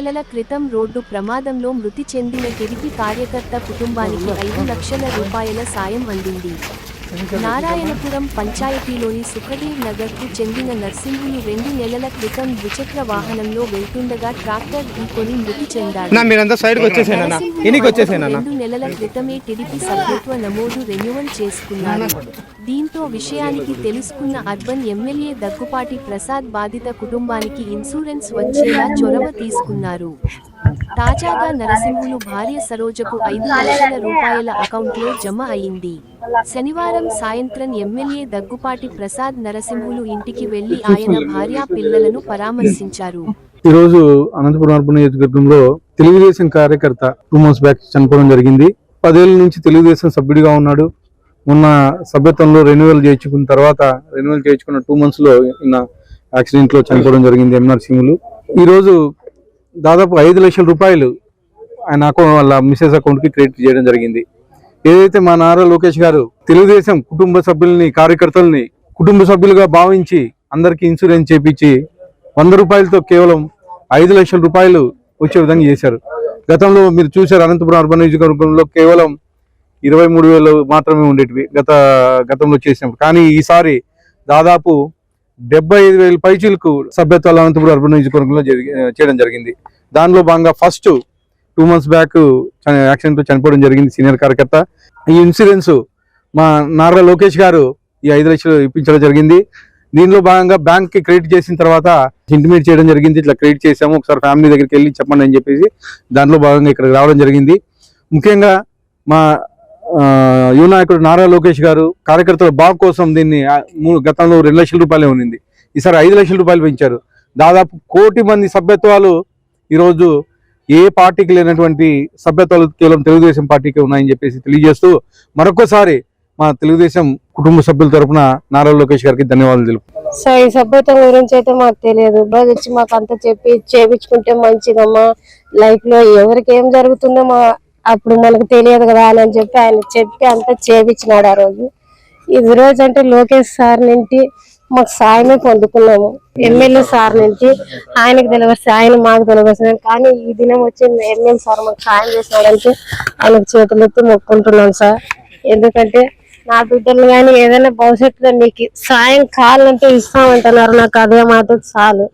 నెలల క్రితం రోడ్డు ప్రమాదంలో మృతి చెందిన టిడిపి కార్యకర్త కుటుంబానికి ఐదు లక్షల రూపాయల సాయం అందింది. నారాయణపురం పంచాయతీలోని సుఖదేవ్ నగర్కు చెందిన నర్సింహులు రెండు నెలల క్రితం ద్విచక్ర వాహనంలో వెళ్తుండగా ట్రాక్టర్ ఢీకొని మృతి వచ్చేసేనన్న రెండు నెలల క్రితమే టిడిపి సభ్యత్వ నమోదు రెన్యువల్ చేసుకున్నారు దీంతో విషయానికి తెలుసుకున్న అర్బన్ ఎమ్మెల్యే దగ్గుపాటి ప్రసాద్ బాధిత కుటుంబానికి ఇన్సూరెన్స్ వచ్చేలా చొరవ తీసుకున్నారు. తాజాగా నరసింహులు భార్య సరోజకు ఐదు లక్షల రూపాయల అకౌంట్లో జమ అయింది. శనివారం సాయంత్రం ఎమ్మెల్యే దగ్గుపాటి ప్రసాద్ నరసింహులు ఇంటికి వెళ్ళి ఆయన భార్య పిల్లలను పరామర్శించారు. ఈ రోజు అనంతపురం అర్బన్ నియోజకవర్గంలో తెలుగుదేశం కార్యకర్త టూ మంత్స్ బ్యాక్ చనిపోవడం జరిగింది. పదేళ్ళ నుంచి తెలుగుదేశం సభ్యుడిగా ఉన్నాడు. మొన్న సభ్యత్వంలో రెన్యువల్ చేయించుకున్న తర్వాత రెన్యువల్ చేయించుకున్న టూ మంత్స్లో ఈయన యాక్సిడెంట్లో చనిపోవడం జరిగింది ఎంఆర్ సింగులు ఈ రోజు దాదాపు ఐదు లక్షల రూపాయలు ఆయన అకౌంట్ వాళ్ళ మిసెస్ అకౌంట్కి క్రెడిట్ చేయడం జరిగింది. ఏదైతే మా నారా లోకేష్ గారు తెలుగుదేశం కుటుంబ సభ్యుల్ని కార్యకర్తల్ని కుటుంబ సభ్యులుగా భావించి అందరికీ ఇన్సూరెన్స్ చేపించి వంద రూపాయలతో కేవలం ఐదు లక్షల రూపాయలు వచ్చే విధంగా చేశారు. గతంలో మీరు చూశారు అనంతపురం అర్బన్ నియోజకవర్గంలో కేవలం ఇరవై మూడు వేలు మాత్రమే ఉండేటివి గత గతంలో చేసినప్పుడు. కానీ ఈసారి దాదాపు డెబ్బై ఐదు వేల పైచీలకు సభ్యత్వాలు అనంతపురం అర్బన్ నియోజకవర్గంలో జరిగి చేయడం జరిగింది. దానిలో భాగంగా first two months back accident చనిపోవడం జరిగింది సీనియర్ కార్యకర్త. ఈ ఇన్సూరెన్స్ మా నారా లోకేష్ గారు ఈ ఐదు లక్షలు ఇప్పించడం జరిగింది. దీనిలో భాగంగా బ్యాంక్కి క్రెడిట్ చేసిన తర్వాత ఇంటిమేట్ చేయడం జరిగింది. ఇట్లా క్రెడిట్ చేసాము ఒకసారి ఫ్యామిలీ దగ్గరికి వెళ్ళి చెప్పండి అని చెప్పేసి దాంట్లో భాగంగా ఇక్కడ రావడం జరిగింది. ముఖ్యంగా మా యువనాయకుడు యువ నాయకుడు నారా లోకేష్ గారు కార్యకర్తల బాగు కోసం దీన్ని గతంలో రెండు లక్షల రూపాయలే ఉన్నింది. ఈసారి ఐదు లక్షల రూపాయలు పెంచారు. దాదాపు కోటి మంది సభ్యత్వాలు ఈరోజు ఏ పార్టీకి లేనటువంటి సభ్యత్వాలు కేవలం తెలుగుదేశం పార్టీకి ఉన్నాయని చెప్పేసి తెలియజేస్తూ మరొకసారి మా తెలుగుదేశం కుటుంబ సభ్యుల తరపున నారా లోకేష్ గారికి ధన్యవాదాలు తెలుపు సో ఈ సభ్యత్వం గురించి అయితే మాకు తెలియదు. రోజు వచ్చి మాకు అంతా చెప్పి చేపించుకుంటే మంచిదమ్మా. లైఫ్లో ఎవరికి ఏం జరుగుతుందో మా అప్పుడు మనకు తెలియదు కదా అని చెప్పి ఆయన చెప్పి అంతా చేపించినాడు ఆ రోజు. ఇది రోజు అంటే లోకేష్ సార్ నుండి మాకు సాయమే పొందుకున్నాము. ఎమ్మెల్యే సార్ నుంచి ఆయనకు తెలియవచ్చు ఆయన మాకు తెలియవచ్చు కానీ ఈ దినం వచ్చి ఎమ్మెల్యే సార్ మాకు సాయం చేసినాడంటే ఆయనకు చేతులెత్తి మొక్కుంటున్నాను సార్. ఎందుకంటే నా బిడ్డలు కానీ ఏదైనా భవిష్యత్తులో మీకు సాయం కావాలంటే ఇస్తామంటున్నారు. నాకు అదే మాట చాలు.